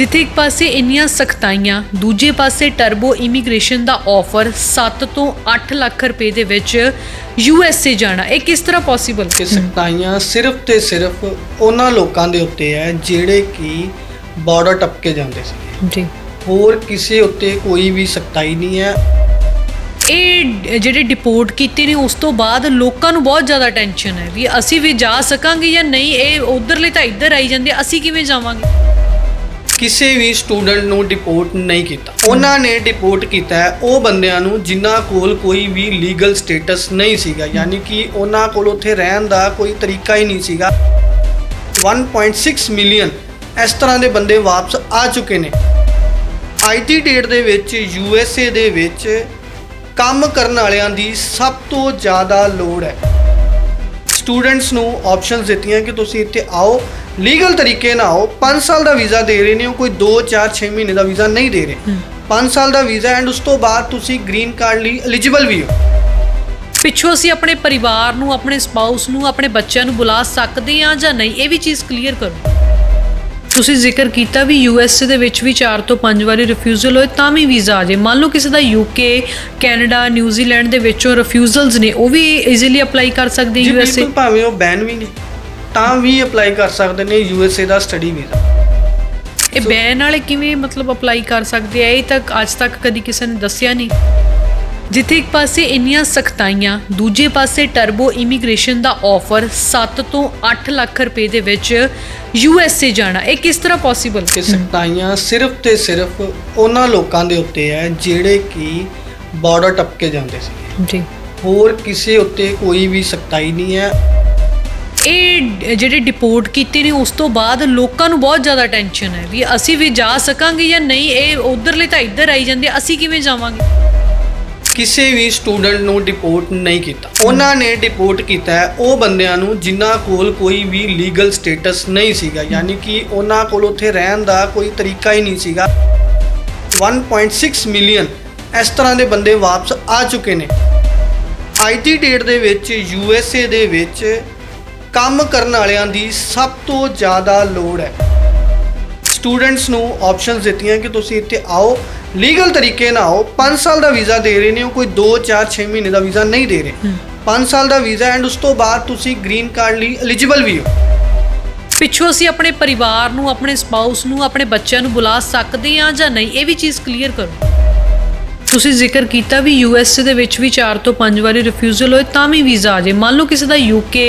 ਜਿੱਥੇ ਇੱਕ ਪਾਸੇ ਇੰਨੀਆਂ ਸਖਤਾਈਆਂ ਦੂਜੇ ਪਾਸੇ ਟਰਬੋ ਇਮੀਗ੍ਰੇਸ਼ਨ ਦਾ ਆਫਰ 7 ਤੋਂ 8 ਲੱਖ ਰੁਪਏ ਦੇ ਵਿੱਚ ਯੂ ਐਸ ਏ ਜਾਣਾ। ਇਹ ਕਿਸ ਤਰ੍ਹਾਂ ਪੋਸੀਬਲ ਕਿ ਸਖਤਾਈਆਂ ਸਿਰਫ ਤੇ ਸਿਰਫ ਉਹਨਾਂ ਲੋਕਾਂ ਦੇ ਉੱਤੇ ਹੈ ਜਿਹੜੇ ਕਿ ਬਾਰਡਰ ਟੱਪ ਕੇ ਜਾਂਦੇ ਸੀ। ਜੀ। ਹੋਰ ਕਿਸੇ ਉੱਤੇ ਕੋਈ ਵੀ ਸਖਤਾਈ ਨਹੀਂ ਹੈ। ਇਹ ਜਿਹੜੇ ਡਿਪੋਰਟ ਕੀਤੇ ਨੇ ਉਸ ਤੋਂ ਬਾਅਦ ਲੋਕਾਂ ਨੂੰ ਬਹੁਤ ਜ਼ਿਆਦਾ ਟੈਨਸ਼ਨ ਹੈ ਵੀ ਅਸੀਂ ਵੀ ਜਾ ਸਕਾਂਗੇ ਜਾਂ ਨਹੀਂ ਇਹ ਉਧਰਲੇ ਤਾਂ ਇੱਧਰ ਆਈ ਜਾਂਦੇ ਅਸੀਂ ਕਿਵੇਂ ਜਾਵਾਂਗੇ? ਕਿਸੇ ਵੀ ਸਟੂਡੈਂਟ ਨੂੰ ਡਿਪੋਰਟ ਨਹੀਂ ਕੀਤਾ। ਉਹਨਾਂ ਨੇ ਡਿਪੋਰਟ ਕੀਤਾ ਹੈ, ਉਹ ਬੰਦਿਆਂ ਨੂੰ ਜਿਨ੍ਹਾਂ ਕੋਲ ਕੋਈ ਵੀ ਲੀਗਲ ਸਟੇਟਸ ਨਹੀਂ ਸੀਗਾ, ਯਾਨੀ ਕਿ ਉਹਨਾਂ ਕੋਲ ਉੱਥੇ ਰਹਿਣ ਦਾ ਕੋਈ ਤਰੀਕਾ ਹੀ ਨਹੀਂ ਸੀਗਾ। 1.6 ਮਿਲੀਅਨ ਇਸ ਤਰ੍ਹਾਂ ਦੇ ਬੰਦੇ ਵਾਪਸ ਆ ਚੁੱਕੇ ਨੇ। ਅੱਜ ਦੀ ਡੇਟ ਦੇ ਵਿੱਚ, ਯੂ ਐਸ ਏ ਦੇ ਵਿੱਚ ਕੰਮ ਕਰਨ ਵਾਲਿਆਂ ਦੀ ਸਭ ਤੋਂ ਜ਼ਿਆਦਾ ਲੋੜ ਹੈ। ਸਟੂਡੈਂਟਸ ਨੂੰ ਆਪਸ਼ਨਸ ਦਿੱਤੀਆਂ ਕਿ ਤੁਸੀਂ ਇੱਥੇ ਆਓ ਲੀਗਲ ਤਰੀਕੇ ਨਾਲ ਆਓ 5 ਸਾਲ ਦਾ ਵੀਜ਼ਾ ਦੇ ਰਹੇ ਨੇ ਉਹ ਕੋਈ 2 4 6 ਮਹੀਨੇ ਦਾ ਵੀਜ਼ਾ ਨਹੀਂ ਦੇ ਰਹੇ। 5 ਸਾਲ ਦਾ ਵੀਜ਼ਾ ਐਂਡ ਉਸ ਤੋਂ ਬਾਅਦ ਤੁਸੀਂ ਗ੍ਰੀਨ ਕਾਰਡ ਲਈ ਐਲੀਜੀਬਲ ਵੀ ਹੋ। ਪਿੱਛੋਂ ਅਸੀਂ ਆਪਣੇ ਪਰਿਵਾਰ ਨੂੰ ਆਪਣੇ ਸਪਾਊਸ ਨੂੰ ਆਪਣੇ ਬੱਚਿਆਂ ਨੂੰ ਬੁਲਾ ਸਕਦੇ ਹਾਂ ਜਾਂ ਨਹੀਂ ਇਹ ਵੀ ਚੀਜ਼ ਕਲੀਅਰ ਕਰੋ। ਤੁਸੀਂ ਜ਼ਿਕਰ ਕੀਤਾ ਵੀ ਯੂ ਐਸ ਏ ਦੇ ਵਿੱਚ ਵੀ 4 ਤੋਂ 5 ਵਾਰੀ ਰਿਫਿਊਜ਼ਲ ਹੋਏ ਤਾਂ ਵੀ ਵੀਜ਼ਾ ਆ ਜਾਏ। ਮੰਨ ਲਓ ਕਿਸੇ ਦਾ ਯੂਕੇ ਕੈਨੇਡਾ ਨਿਊਜ਼ੀਲੈਂਡ ਦੇ ਵਿੱਚੋਂ ਰਿਫਿਊਜ਼ਲਸ ਨੇ ਉਹ ਵੀ ਈਜ਼ੀਲੀ ਅਪਲਾਈ ਕਰ ਸਕਦੇ ਜੀ ਯੂ ਐਸ ਏ? ਬਿਲਕੁਲ ਭਾਵੇਂ ਉਹ ਬੈਨ ਵੀ ਨੇ ਤਾਂ ਵੀ ਅਪਲਾਈ ਕਰ ਸਕਦੇ ਨੇ ਯੂ ਐਸ ਏ ਦਾ ਸਟੱਡੀ ਵੀਜ਼ਾ। ਇਹ ਬੈਨ ਵਾਲੇ ਕਿਵੇਂ ਮਤਲਬ ਅਪਲਾਈ ਕਰ ਸਕਦੇ ਆ? ਇਹ ਤੱਕ ਅੱਜ ਤੱਕ ਕਦੀ ਕਿਸੇ ਨੇ ਦੱਸਿਆ ਨਹੀਂ। ਜਿੱਥੇ ਇੱਕ ਪਾਸੇ ਇੰਨੀਆਂ ਸਖਤਾਈਆਂ ਦੂਜੇ ਪਾਸੇ ਟਰਬੋ ਇਮੀਗ੍ਰੇਸ਼ਨ ਦਾ ਆਫਰ 7 ਤੋਂ 8 ਲੱਖ ਰੁਪਏ ਦੇ ਵਿੱਚ ਯੂ ਐਸ ਏ ਜਾਣਾ। ਇਹ ਕਿਸ ਤਰ੍ਹਾਂ ਪੋਸੀਬਲ ਕਿ ਸਖਤਾਈਆਂ ਸਿਰਫ ਤੇ ਸਿਰਫ ਉਹਨਾਂ ਲੋਕਾਂ ਦੇ ਉੱਤੇ ਹੈ ਜਿਹੜੇ ਕਿ ਬਾਰਡਰ ਟੱਪ ਕੇ ਜਾਂਦੇ ਸੀ। ਜੀ। ਹੋਰ ਕਿਸੇ ਉੱਤੇ ਕੋਈ ਵੀ ਸਖਤਾਈ ਨਹੀਂ ਹੈ। ਇਹ ਜਿਹੜੇ ਡਿਪੋਰਟ ਕੀਤੇ ਨੇ ਉਸ ਤੋਂ ਬਾਅਦ ਲੋਕਾਂ ਨੂੰ ਬਹੁਤ ਜ਼ਿਆਦਾ ਟੈਨਸ਼ਨ ਹੈ ਵੀ ਅਸੀਂ ਵੀ ਜਾ ਸਕਾਂਗੇ ਜਾਂ ਨਹੀਂ ਇਹ ਉਧਰਲੇ ਤਾਂ ਇੱਧਰ ਆਈ ਜਾਂਦੇ ਅਸੀਂ ਕਿਵੇਂ ਜਾਵਾਂਗੇ? ਕਿਸੇ ਵੀ ਸਟੂਡੈਂਟ ਨੂੰ ਡਿਪੋਰਟ ਨਹੀਂ ਕੀਤਾ। ਉਹਨਾਂ ਨੇ ਡਿਪੋਰਟ ਕੀਤਾ ਹੈ, ਉਹ ਬੰਦਿਆਂ ਨੂੰ ਜਿਨ੍ਹਾਂ ਕੋਲ ਕੋਈ ਵੀ ਲੀਗਲ ਸਟੇਟਸ ਨਹੀਂ ਸੀਗਾ, ਯਾਨੀ ਕਿ ਉਹਨਾਂ ਕੋਲ ਉੱਥੇ ਰਹਿਣ ਦਾ ਕੋਈ ਤਰੀਕਾ ਹੀ ਨਹੀਂ ਸੀਗਾ। 1.6 ਮਿਲੀਅਨ ਇਸ ਤਰ੍ਹਾਂ ਦੇ ਬੰਦੇ ਵਾਪਸ ਆ ਚੁੱਕੇ ਨੇ। ਅੱਜ ਦੀ ਡੇਟ ਦੇ ਵਿੱਚ ਯੂ ਐਸ ਏ ਦੇ ਵਿੱਚ ਕੰਮ ਕਰਨ ਵਾਲਿਆਂ ਦੀ ਸਭ ਤੋਂ ਜ਼ਿਆਦਾ ਲੋੜ ਹੈ। ਸਟੂਡੈਂਟਸ ਨੂੰ ਆਪਸ਼ਨਸ ਦਿੱਤੀਆਂ ਕਿ ਤੁਸੀਂ ਇੱਥੇ ਆਓ ਲੀਗਲ ਤਰੀਕੇ ਨਾਲ ਆਓ 5 ਸਾਲ ਦਾ ਵੀਜ਼ਾ ਦੇ ਰਹੇ ਨੇ ਉਹ ਕੋਈ 2 4 6 ਮਹੀਨੇ ਦਾ ਵੀਜ਼ਾ ਨਹੀਂ ਦੇ ਰਹੇ। 5 ਸਾਲ ਦਾ ਵੀਜ਼ਾ ਐਂਡ ਉਸ ਤੋਂ ਬਾਅਦ ਤੁਸੀਂ ਗ੍ਰੀਨ ਕਾਰਡ ਲਈ ਐਲੀਜੀਬਲ ਵੀ ਹੋ। ਪਿੱਛੋਂ ਅਸੀਂ ਆਪਣੇ ਪਰਿਵਾਰ ਨੂੰ ਆਪਣੇ ਸਪਾਊਸ ਨੂੰ ਆਪਣੇ ਬੱਚਿਆਂ ਨੂੰ ਬੁਲਾ ਸਕਦੇ ਹਾਂ ਜਾਂ ਨਹੀਂ ਇਹ ਵੀ ਚੀਜ਼ ਕਲੀਅਰ ਕਰੋ। ਤੁਸੀਂ ਜ਼ਿਕਰ ਕੀਤਾ ਵੀ ਯੂ ਐਸ ਏ ਦੇ ਵਿੱਚ ਵੀ 4 ਤੋਂ 5 ਵਾਰੀ ਰਿਫਿਊਜ਼ਲ ਹੋਏ ਤਾਂ ਵੀ ਵੀਜ਼ਾ ਆ ਜਾਏ। ਮੰਨ ਲਓ ਕਿਸੇ ਦਾ ਯੂਕੇ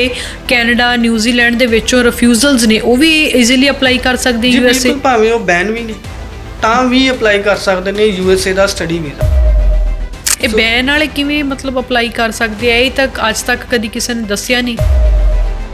ਕੈਨੇਡਾ ਨਿਊਜ਼ੀਲੈਂਡ ਦੇ ਵਿੱਚੋਂ ਰਿਫਿਊਜ਼ਲਸ ਨੇ ਉਹ ਵੀ ਈਜ਼ੀਲੀ ਅਪਲਾਈ ਕਰ ਸਕਦੇ ਜੀ ਯੂ ਐਸ ਏ ਬਿਲਕੁਲ ਭਾਵੇਂ ਉਹ ਬੈਨ ਵੀ ਨੇ। ਤਾਂ ਵੀ ਅਪਲਾਈ ਕਰ ਸਕਦੇ ਨੇ ਯੂ ਐਸ ਏ ਦਾ ਸਟੱਡੀ ਵੀਜ਼ਾ ਇਹ ਬੈਨ ਵਾਲੇ ਕਿਵੇਂ ਮਤਲਬ ਅਪਲਾਈ ਕਰ ਸਕਦੇ ਆ? ਇਹ ਤੱਕ ਅੱਜ ਤੱਕ ਕਦੀ ਕਿਸੇ ਨੇ ਦੱਸਿਆ ਨਹੀਂ।